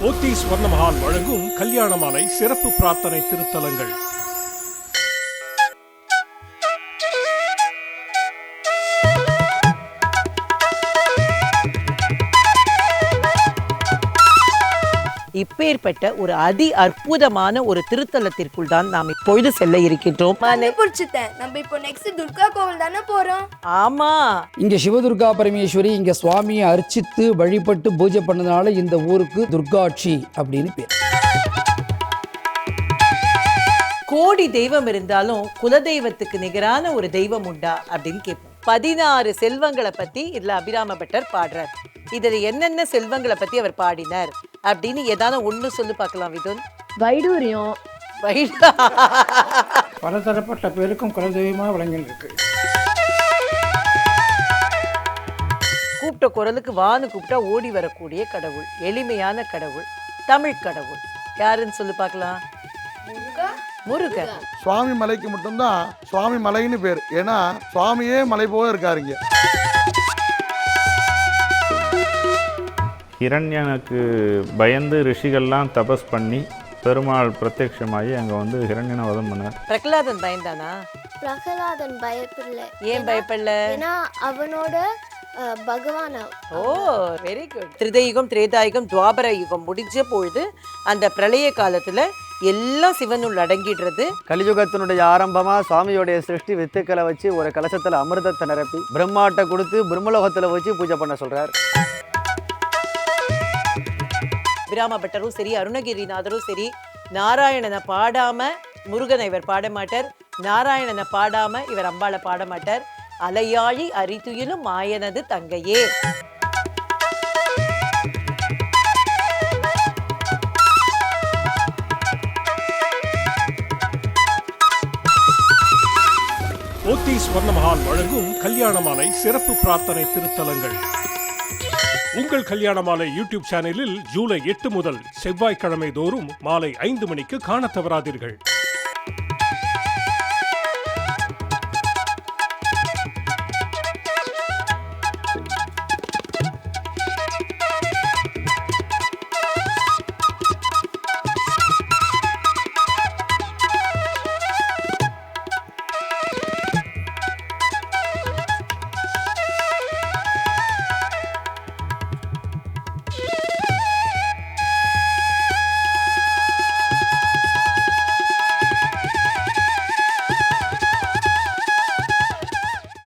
ஓத்தி ஸ்வர்ணமஹால் வழங்கும் கல்யாண மாலை சிறப்பு பிரார்த்தனை திருத்தலங்கள். இப்பேற்பட்ட ஒரு அதி அற்புதமான ஒரு திருத்தலத்திற்குள் தான் நாம் இப்பொழுது செல்ல இருக்கின்றோம். நம்ம இப்போ நெக்ஸ்ட் துர்கா கோவில் தானே போறோம். ஆமா. இங்க சிவதுர்கா பரமேஸ்வரி இங்க சுவாமியை அர்ச்சித்து வழிபட்டு பூஜை பண்ணதுனால இந்த ஊருக்கு துர்காட்சி அப்படின்னு பேர். கோடி தெய்வம் இருந்தாலும் குலதெய்வத்துக்கு நிகரான ஒரு தெய்வம் உண்டா அப்படின்னு கேட்போம். பதினாறு செல்வங்களை பத்தி இதுல அபிராம பட்டர் பாடுறார். இதுல என்னென்ன செல்வங்களை பத்தி அவர் பாடினார்? அப்படின்னு ஏதாவது ஒண்ணு சொல்லி பார்க்கலாம் விதுன். வைடூரியம். வைடா. பலதரப்பட்ட பேருக்கும் குலதெய்வமாக விளங்கியிருக்கு. கூப்பிட்ட குரலுக்கு வான்னு கூப்பிட்டா ஓடி வரக்கூடிய கடவுள் எளிமையான கடவுள் தமிழ் கடவுள். யாருன்னு சொல்லி பார்க்கலாம்? முருகன் சுவாமி மலைக்கு மட்டும்தான் சுவாமி மலைன்னு பேர். ஏன்னா சுவாமியே மலை போல இருக்காருங்க. ஹிரண்யனுக்கு பயந்து ரிஷிகள்லாம் தபஸ் பண்ணி பெருமாள் பிரத்யட்சமாகி அங்கே வந்து ஹிரண்யனை வதம் பண்ணார். பிரகலாதன் பயந்தானா? பிரகலாதன் பயப்படல ஏன் பயப்படல? ஏன்னா அவனோட பகவான். ஓ வெரி குட் திரிதயுகம் திரேதாயுகம் துவாபர யுகம் முடிஞ்ச பொழுது அந்த பிரளய காலத்துல எல்லாம் சிவனுள் அடங்கிடுறது. கலியுகத்தினுடைய ஆரம்பமா சுவாமியோடைய சிருஷ்டி வித்துக்களை வச்சு ஒரு கலசத்துல அமிர்தத்தை நிரப்பி பிரம்மாட்ட கொடுத்து பிரம்மலோகத்துல வச்சு பூஜை பண்ண சொல்றார். விராம பட்டரும் சரி அருணகிரிநாதரும் சரி நாராயணனை பாடாம முருகனை இவர் பாட மாட்டார் நாராயணனை பாடாம இவர் அம்பாளை பாட மாட்டார் அலையாழி அரித்துயிலும் மாயனது தங்கையே. ஓத்தி ஸ்வர்ணமஹால் வழங்கும் கல்யாண மாலை சிறப்பு பிரார்த்தனை திருத்தலங்கள். உங்கள் கல்யாண மாலை யூடியூப் சேனலில் ஜூலை எட்டு முதல் செவ்வாய்க்கிழமை தோறும் மாலை ஐந்து மணிக்கு காணத் தவறாதீர்கள்.